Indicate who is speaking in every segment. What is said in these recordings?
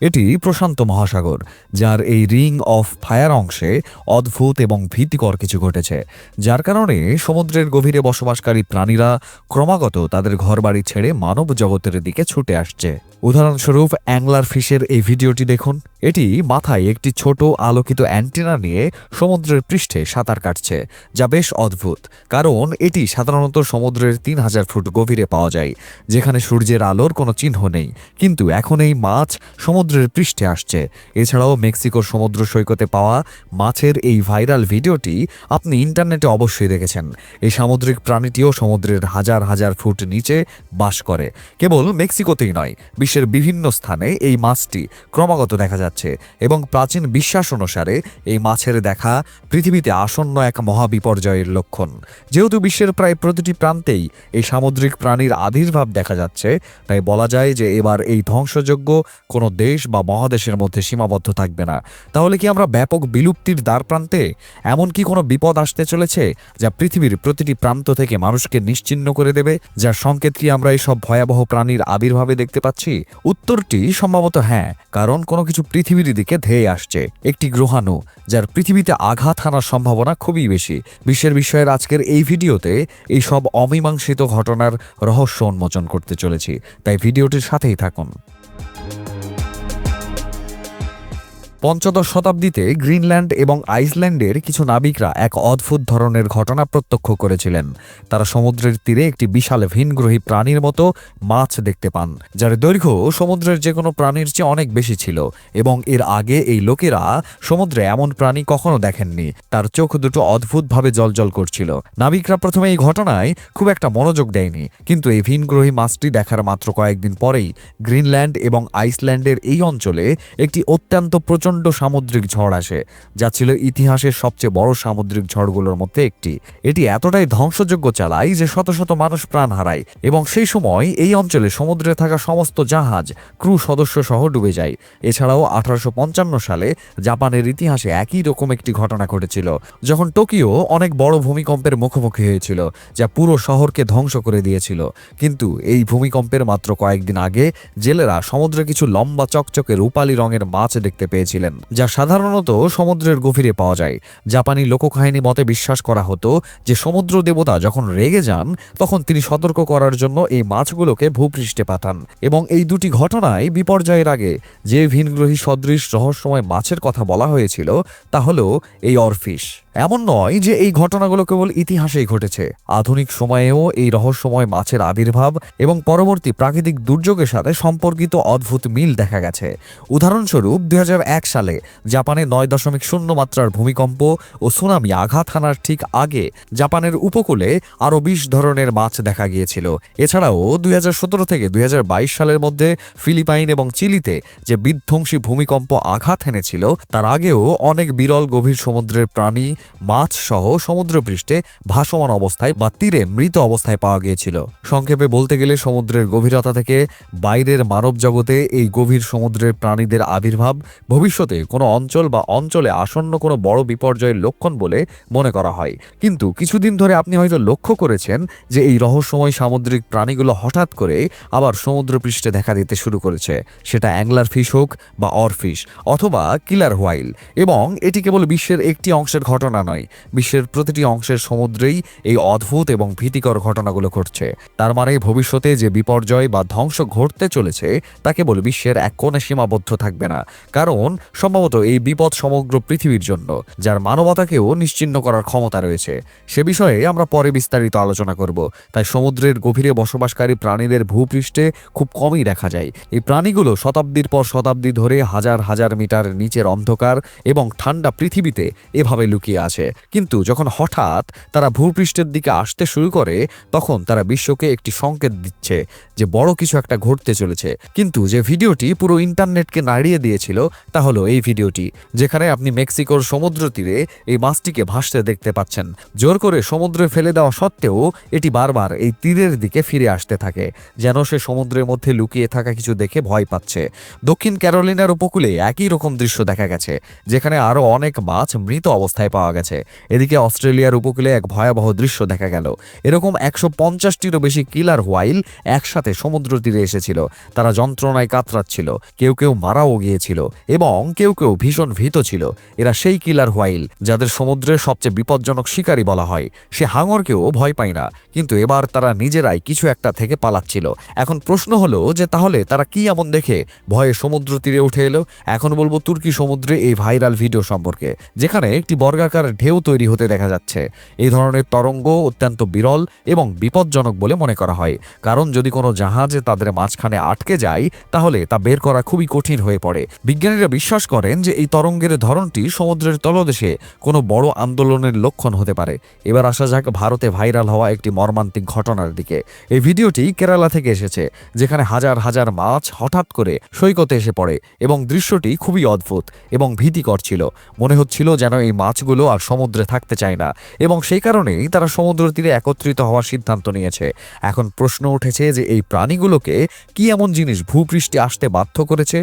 Speaker 1: এটি প্রশান্ত মহাসাগর, যার এই রিং অফ ফায়ার অংশে অদ্ভুত এবং ভীতিকর কিছু ঘটেছে, যার কারণে সমুদ্রের গভীরে বসবাসকারী প্রাণীরা ক্রমাগত তাদের ঘরবাড়ি ছেড়ে মানব জগতের দিকে ছুটে আসছে। উদাহরণস্বরূপ অ্যাংলার ফিশের এই ভিডিওটি দেখুন। এটি মাথায় একটি ছোট আলোকিত অ্যান্টেনা নিয়ে সমুদ্রের পৃষ্ঠে সাঁতার কাটছে, যা বেশ অদ্ভুত, কারণ এটি সাধারণত সমুদ্রের তিন হাজার ফুট গভীরে পাওয়া যায়, যেখানে সূর্যের আলোর কোনো চিহ্ন নেই। কিন্তু এখন এই মাছ সমুদ্রের পৃষ্ঠে আসছে। এছাড়াও মেক্সিকোর সমুদ্র সৈকতে পাওয়া মাছের এই ভাইরাল ভিডিওটি আপনি ইন্টারনেটে অবশ্যই দেখেছেন। এই সামুদ্রিক প্রাণীটিও সমুদ্রের হাজার হাজার ফুট নিচে বাস করে। কেবল মেক্সিকোতেই নয় বিশ্বের বিভিন্ন স্থানে এই মাছটি ক্রমাগত দেখা যাচ্ছে এবং প্রাচীন বিশ্বাস অনুসারে এই মাছের দেখা পৃথিবীতে আসন্ন এক মহাবিপর্যয়ের লক্ষণ। যেহেতু বিশ্বের প্রায় প্রতিটি প্রান্তেই এই সামুদ্রিক প্রাণীর আবির্ভাব দেখা যাচ্ছে, তাই বলা যায় যে এবার এই ধ্বংসযোগ্য কোনো দেশ বা মহাদেশের মধ্যে সীমাবদ্ধ থাকবে না। তাহলে কি আমরা ব্যাপক বিলুপ্তির দ্বার প্রান্তে এমন কি কোনো বিপদ আসতে চলেছে যা পৃথিবীর প্রতিটি প্রান্ত থেকে মানুষকে নিশ্চিহ্ন করে দেবে, যার সংকেত কি আমরা এই সব ভয়াবহ প্রাণীর আবির্ভাবে দেখতে পাচ্ছি? উত্তরটি সম্ভবত হ্যাঁ কারণ কোনো কিছু পৃথিবীর দিকে ধেয়ে আসছে। একটি গ্রহাণু, যার পৃথিবীতে আঘাত হানার সম্ভাবনা খুবই বেশি। বিশ্বের বিষয়ের আজকের এই ভিডিওতে এই সব অমীমাংসিত ঘটনার রহস্য উন্মোচন করতে চলেছি। তাই ভিডিওটির সাথেই থাকুন। পঞ্চদশ শতাব্দীতে গ্রিনল্যান্ড এবং আইসল্যান্ডের কিছু নাবিকরা এক অদ্ভুত ধরনের ঘটনা প্রত্যক্ষ করেছিলেন। তারা সমুদ্রের তীরে একটি বিশাল ভিনগ্রহী প্রাণীর মতো মাছ দেখতে পান, যার দৈর্ঘ্য সমুদ্রের যে কোনো প্রাণীর চেয়ে অনেক বেশি ছিল এবং এর আগে এই লোকেরা সমুদ্রে এমন প্রাণী কখনো দেখেননি। তার চোখ দুটো অদ্ভুতভাবে জলজল করছিল। নাবিকরা প্রথমে এই ঘটনায় খুব একটা মনোযোগ দেয়নি, কিন্তু এই ভিনগ্রহী মাছটি দেখার মাত্র কয়েকদিন পরেই গ্রিনল্যান্ড এবং আইসল্যান্ডের এই অঞ্চলে একটি অত্যন্ত প্রচণ্ড সামুদ্রিক ঝড় আসে, যা ছিল ইতিহাসের সবচেয়ে বড় সামুদ্রিক ঝড়গুলোর মধ্যে একটি। এটি এতটাই ধ্বংসযোগ্য চালায় যে শত শত মানুষ প্রাণ হারায়, এবং সেই সময় এই অঞ্চলে সমুদ্রে থাকা সমস্ত জাহাজ, ক্রু সদস্য সহ ডুবে যায়। এছাড়াও আঠারোশো পঞ্চান্ন সালে জাপানের ইতিহাসে একই রকম একটি ঘটনা ঘটেছিল, যখন টোকিও অনেক বড় ভূমিকম্পের মুখোমুখি হয়েছিল, যা পুরো শহরকে ধ্বংস করে দিয়েছিল। কিন্তু এই ভূমিকম্পের মাত্র কয়েকদিন আগে জেলেরা সমুদ্রে কিছু লম্বা চকচকে রূপালী রঙের মাছ দেখতে পেয়েছিলেন যা সাধারণত সমুদ্রের গভীরে পাওয়া যায়। জাপানি লোককাহিনী মতে বিশ্বাস করা হতো যে সমুদ্র দেবতা যখন রেগে যান, তখন তিনি সতর্ক করার জন্য এই মাছগুলোকে ভূপৃষ্ঠে পাঠান এবং এই দুটি ঘটনায় বিপর্যয়ের আগে যে ভিনগ্রহী সদৃশ রহস্যময় মাছের কথা বলা হয়েছিল, তা হল এই অরফিশ এমন নয় যে এই ঘটনাগুলো কেবল ইতিহাসেই ঘটেছে। আধুনিক সময়েও এই রহস্যময় মাছের আবির্ভাব এবং পরবর্তী প্রাকৃতিক দুর্যোগের সাথে সম্পর্কিত অদ্ভুত মিল দেখা গেছে। উদাহরণস্বরূপ, দুই হাজার এক সালে জাপানে নয় দশমিক শূন্য মাত্রার ভূমিকম্প ও সুনামি আঘাত হানার ঠিক আগে জাপানের উপকূলে আরও বিশ ধরনের মাছ দেখা গিয়েছিল। এছাড়াও দুই হাজার সতেরো থেকে দুই হাজার বাইশ সালের মধ্যে ফিলিপাইন এবং চিলিতে যে বিধ্বংসী ভূমিকম্প আঘাত হেনেছিল তার আগেও অনেক বিরল গভীর সমুদ্রের প্রাণী মাছ সহ সমুদ্রপৃষ্ঠে ভাসমান অবস্থায় বা তীরে মৃত অবস্থায় পাওয়া গিয়েছিল। সংক্ষেপে বলতে গেলে সমুদ্রের গভীরতা থেকে বাইরের মানব জগতে এই গভীর সমুদ্রের প্রাণীদের আবির্ভাব ভবিষ্যতে কোনো অঞ্চল বা অঞ্চলে আসন্ন কোনো বড় বিপর্যয়ের লক্ষণ বলে মনে করা হয়। কিন্তু কিছুদিন ধরে আপনি হয়তো লক্ষ্য করেছেন যে এই রহস্যময় সামুদ্রিক প্রাণীগুলো হঠাৎ করে আবার সমুদ্রপৃষ্ঠে দেখা দিতে শুরু করেছে। সেটা অ্যাংলার ফিশ হোক বা অরফিশ অথবা কিলার হোয়াইল। এবং এটি কেবল বিশ্বের একটি অংশের ঘটনা নয়। বিশ্বের প্রতিটি অংশের সমুদ্রেই এই অদ্ভুত এবং ভীতিকর ঘটনাগুলো ঘটছে। তার মানে ভবিষ্যতে যে বিপর্যয় বা ধ্বংস ঘটতে চলেছে, তা কেবল বিশ্বের এক কোণে সীমাবদ্ধ থাকবে না। কারণ, সম্ভবত এই বিপদ সমগ্র পৃথিবীর জন্য, যার মানবতাকেও নিশ্চিহ্ন করার ক্ষমতা রয়েছে। সে বিষয়ে আমরা পরে বিস্তারিত আলোচনা করব। তাই সমুদ্রের গভীরে বসবাসকারী প্রাণীদের ভূপৃষ্ঠে খুব কমই দেখা যায়। এই প্রাণীগুলো শতাব্দীর পর শতাব্দী ধরে হাজার হাজার মিটার নিচের অন্ধকার এবং ঠান্ডা পৃথিবীতে এভাবে লুকিয়ে আছে। কিন্তু যখন হঠাৎ তারা ভূপৃষ্ঠের দিকে আসতে শুরু করে, তখন তারা বিশ্বকে একটি সংকেত দিচ্ছে যে বড় কিছু একটা ঘটতে চলেছে। কিন্তু যে ভিডিওটি পুরো ইন্টারনেটকে নাড়িয়ে দিয়েছিল, তা হলো এই ভিডিওটি, যেখানে আপনি মেক্সিকোর সমুদ্র তীরে এই মাছটিকে ভাসতে দেখতে পাচ্ছেন। জোর করে সমুদ্রে ফেলে দেওয়া সত্ত্বেও এটি বারবার এই তীরের দিকে ফিরে আসতে থাকে, যেন সে সমুদ্রের মধ্যে লুকিয়ে থাকা কিছু দেখে ভয় পাচ্ছে। দক্ষিণ ক্যারোলিনার উপকূলে একই রকম দৃশ্য দেখা গেছে, যেখানে আরও অনেক মাছ মৃত অবস্থায় পাওয়া পাওয়া গেছে। এদিকে অস্ট্রেলিয়ার উপকূলে এক ভয়াবহ দৃশ্য দেখা গেল। এরকম একশো পঞ্চাশটিরও বেশি কিলার হোয়াইল একসাথে সমুদ্র তীরে এসেছিল। তারা যন্ত্রণায় কাতরাচ্ছিল। কেউ কেউ মারাও গিয়েছিল এবং কেউ কেউ ভীষণ ভীত ছিল। এরা সেই কিলার হোয়াইল যাদের সমুদ্রের সবচেয়ে বিপজ্জনক শিকারী বলা হয়। সে হাঙরকেও ভয় পায় না। কিন্তু এবার তারা নিজেরাই কিছু একটা থেকে পালাচ্ছিল। এখন প্রশ্ন হলো যে তাহলে তারা কি এমন দেখে? ভয়ে সমুদ্র তীরে উঠে এলো? এখন বলব তুর্কি সমুদ্রে এই ভাইরাল ভিডিও সম্পর্কে, যেখানে একটি বর্গাকার ঢেউ তৈরি হতে দেখা যাচ্ছে। এই ধরনের তরঙ্গ অত্যন্ত বিরল এবং বিপজ্জনক বলে মনে করা হয়। কারণ যদি কোনো জাহাজে তাদের মাঝখানে আটকে যায়, তাহলে তা বের করা খুবই কঠিন হয়ে পড়ে। বিজ্ঞানীরা বিশ্বাস করেন যে এই তরঙ্গের ধরনটি সমুদ্রের তলদেশে কোনো বড় আন্দোলনের লক্ষণ হতে পারে। এবার আসা যাক ভারতে ভাইরাল হওয়া একটি মর্মান্তিক ঘটনার দিকে। এই ভিডিওটি কেরালা থেকে এসেছে, যেখানে হাজার হাজার মাছ হঠাৎ করে সৈকতে এসে পড়ে এবং দৃশ্যটি খুবই অদ্ভুত এবং ভীতিকর ছিল। মনে হচ্ছিল যেন এই মাছগুলো আর সমুদ্রে থাকতে চায় না। এবং সেই কারণেই তারা সমুদ্র তীরে একত্রিত হওয়ার সিদ্ধান্ত নিয়েছে। এখন প্রশ্ন উঠেছে যে এই প্রাণীগুলোকে কি এমন জিনিস ভূপৃষ্ঠে আসতে বাধ্য করেছে?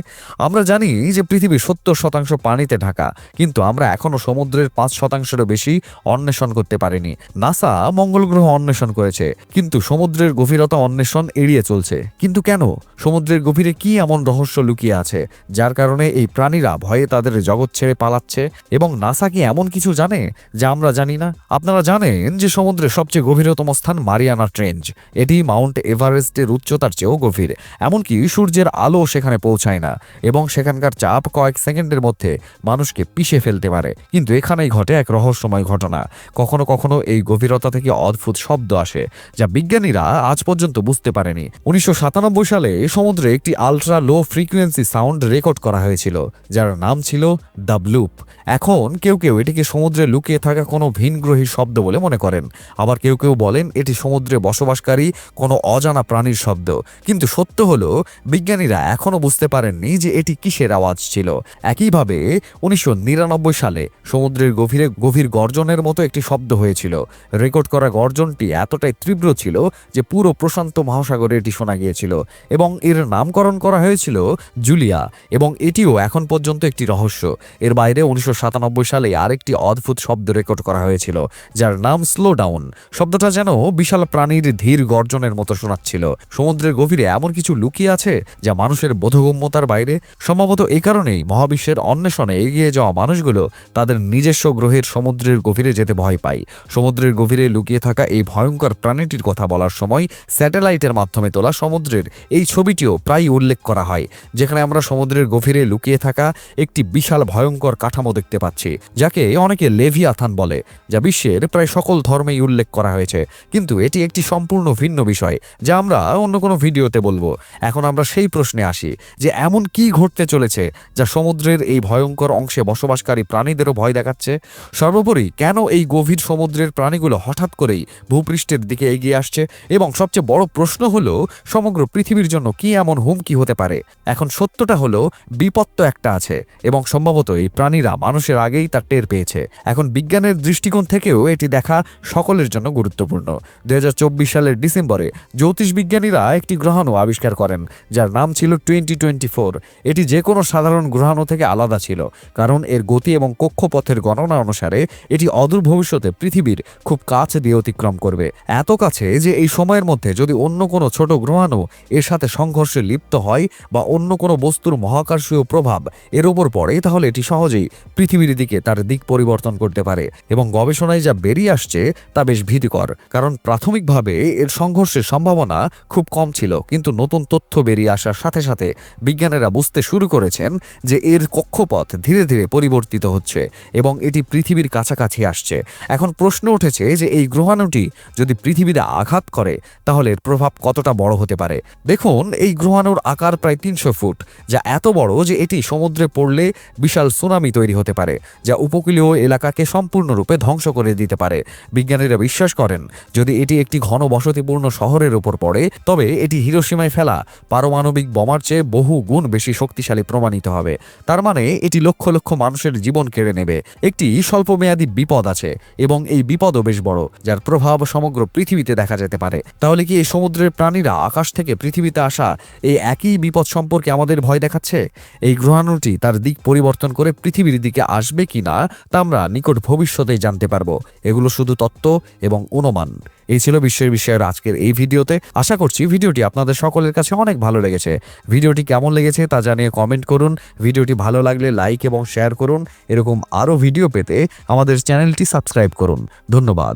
Speaker 1: আমরা জানি যে পৃথিবী সত্তর শতাংশ পানিতে ঢাকা, কিন্তু আমরা এখনও সমুদ্রের পাঁচ শতাংশেরও বেশি অন্বেষণ করতে পারিনি। নাসা মঙ্গল গ্রহ অন্বেষণ করেছে, কিন্তু সমুদ্রের গভীরতা অন্বেষণ এড়িয়ে চলছে। কিন্তু কেন? সমুদ্রের গভীরে কি এমন রহস্য লুকিয়ে আছে, যার কারণে এই প্রাণীরা ভয়ে তাদের জগৎ ছেড়ে পালাচ্ছে? এবং নাসা কি এমন কিছু জানে যা আমরা জানি না? আপনারা জানেন যে সমুদ্রের সবচেয়ে গভীরতম স্থান মারিয়ানা ট্রেঞ্চ এটি মাউন্ট এভারেস্টের উচ্চতার চেয়েও গভীর, এমনকি সূর্যের আলো সেখানে পৌঁছায় না, এবং সেখানকার চাপ কয়েক সেকেন্ডের মধ্যে মানুষকে পিষে ফেলতে পারে। কিন্তু এখানেই ঘটে এক রহস্যময় ঘটনা। কখনো কখনো এই গভীরতা থেকে অদ্ভুত শব্দ আসে, যা বিজ্ঞানীরা আজ পর্যন্ত বুঝতে পারেনি। উনিশশো সাতানব্বই সালে সমুদ্রে একটি ultra low frequency sound record করা হয়েছিল, যার নাম ছিল দ্য ব্লুপ এখন কেউ কেউ এটিকে সমুদ্রে লুকিয়ে থাকা কোনো ভিনগ্রহী শব্দ বলে মনে করেন। আবার কেউ কেউ বলেন, এটি সমুদ্রে বসবাসকারী কোনো অজানা প্রাণীর শব্দ। কিন্তু সত্য হলো, বিজ্ঞানীরা এখনও বুঝতে পারেননি যে এটি কিসের আওয়াজ ছিল। একইভাবে, উনিশশো নিরানব্বই সালে সমুদ্রের গভীরে গভীর গর্জনের মতো একটি শব্দ হয়েছিল। রেকর্ড করা গর্জনটি এতটাই তীব্র ছিল যে পুরো প্রশান্ত মহাসাগরে এটি শোনা গিয়েছিল এবং এর নামকরণ করা হয়েছিল জুলিয়া এবং এটিও এখন পর্যন্ত একটি রহস্য। এর বাইরে উনিশশো সাতানব্বই সালে আরেকটি অদ্ভুত শব্দ রেকর্ড করা হয়েছিল, যার নাম স্লো ডাউন শব্দটা যেন বিশাল প্রাণীর ধীর গর্জনের মতো শোনাচ্ছিল। সমুদ্রের গভীরে এমন কিছু লুকিয়ে আছে যা মানুষের বোধগম্যতার বাইরে। সম্ভবত এই কারণেই মহাবিশ্বের অন্বেষণে এগিয়ে যাওয়া মানুষগুলো তাদের নিজস্ব গ্রহের সমুদ্রের গভীরে যেতে ভয় পায়। সমুদ্রের গভীরে লুকিয়ে থাকা এই ভয়ঙ্কর প্রাণীটির কথা বলার সময় স্যাটেলাইটের মাধ্যমে তোলা সমুদ্রের এই ছবিটিও প্রায় উল্লেখ করা হয়, যেখানে আমরা সমুদ্রের গভীরে লুকিয়ে থাকা একটি বিশাল ভয়ঙ্কর কাঠামো দেখতে পাচ্ছি, যাকে অনেকে লেভিয়াথান বলে, যা বিশ্বের প্রায় সকল ধর্মেই উল্লেখ করা হয়েছে। কিন্তু এটি একটি সম্পূর্ণ ভিন্ন বিষয়, যা আমরা অন্য কোনো ভিডিওতে বলব। এখন আমরা সেই প্রশ্নে আসি, যে এমন কি ঘটতে চলেছে, যা সমুদ্রের এই ভয়ঙ্কর অংশে বসবাসকারী প্রাণীদেরও ভয় দেখাচ্ছে? সর্বোপরি, কেন এই গভীর সমুদ্রের প্রাণীগুলো হঠাৎ করেই ভূপৃষ্ঠের দিকে এগিয়ে আসছে? এবং সবচেয়ে বড় প্রশ্ন হলো, সমগ্র পৃথিবীর জন্য কি এমন হুমকি হতে পারে? এখন সত্যটা হলো, বিপত্ত একটা আছে, এবং সম্ভবত এই প্রাণীরা মানুষের আগেই তার টের পেয়েছে। এখন বিজ্ঞানের দৃষ্টিকোণ থেকেও এটি দেখা সকলের জন্য গুরুত্বপূর্ণ। দুই হাজার চব্বিশ সালের ডিসেম্বরে জ্যোতিষ বিজ্ঞানীরা একটি গ্রহাণু আবিষ্কার করেন, যার নাম ছিল টোয়েন্টি টোয়েন্টি ফোর। এটি যে কোনো সাধারণ গ্রহাণু থেকে আলাদা ছিল, কারণ এর গতি এবং কক্ষপথের গণনা অনুসারে এটি অদূর ভবিষ্যতে পৃথিবীর খুব কাছে দিয়ে অতিক্রম করবে। এত কাছে যে এই সময়ের মধ্যে যদি অন্য কোনো ছোট গ্রহাণু এর সাথে সংঘর্ষে লিপ্ত হয় বা অন্য কোনো বস্তুর মহাকর্ষীয় প্রভাব এর উপর পড়ে, তাহলে এটি সহজেই পৃথিবীর দিকে তার দিক পরিবর্তন করতে পারে এবং গবেষণায় যা বেরিয়ে আসছে তা বেশ ভীতিকর, কারণ প্রাথমিকভাবে এর সংঘর্ষের সম্ভাবনা খুব কম ছিল, কিন্তু নতুন তথ্য বেরিয়ে আসার সাথে সাথে বিজ্ঞানীরা বুঝতে শুরু করেছেন যে এর কক্ষপথ ধীরে ধীরে পরিবর্তিত হচ্ছে এবং এটি পৃথিবীর কাছাকাছি আসছে। এখন প্রশ্ন উঠেছে যে এই গ্রহাণুটি যদি পৃথিবীতে আঘাত করে, তাহলে এর প্রভাব কতটা বড় হতে পারে? দেখুন, এই গ্রহাণুর আকার প্রায় তিনশো ফুট, যা এত বড় যে এটি সমুদ্রে পড়লে বিশাল সুনামি তৈরি হতে পারে, যা উপকূলীয় এলাকাকে সম্পূর্ণরূপে ধ্বংস করে দিতে পারে। বিজ্ঞানীরা বিশ্বাস করেন, যদি এটি একটি ঘন বসতিপূর্ণ শহরের উপর পড়ে, তবে এটি হিরোসীমায় ফেলা পারমাণবিক বোমার চেয়ে বহু গুণ বেশি শক্তিশালী প্রমাণিত হবে। তার মানে এটি লক্ষ লক্ষ মানুষের জীবন কেড়ে নেবে। একটি স্বল্পমেয়াদী বিপদ আছে, এবং এই বিপদও বেশ বড়, যার প্রভাব সমগ্র পৃথিবীতে দেখা যেতে পারে। তাহলে কি এই সমুদ্রের প্রাণীরা আকাশ থেকে পৃথিবীতে আসা এই একই বিপদ সম্পর্কে আমাদের ভয় দেখাচ্ছে? এই গ্রহাণুটি তার দিক পরিবর্তন করে পৃথিবীর দিকে আসবে কিনা, তা আমরা আমরা নিকট ভবিষ্যতেই জানতে পারব। এগুলো শুধু তত্ত্ব এবং অনুমান। এই ছিল বিশ্বের বিষয়ের আজকের এই ভিডিওতে। আশা করছি ভিডিওটি আপনাদের সকলের কাছে অনেক ভালো লেগেছে। ভিডিওটি কেমন লেগেছে তা জানিয়ে কমেন্ট করুন। ভিডিওটি ভালো লাগলে লাইক এবং শেয়ার করুন। এরকম আরও ভিডিও পেতে আমাদের চ্যানেলটি সাবস্ক্রাইব করুন। ধন্যবাদ।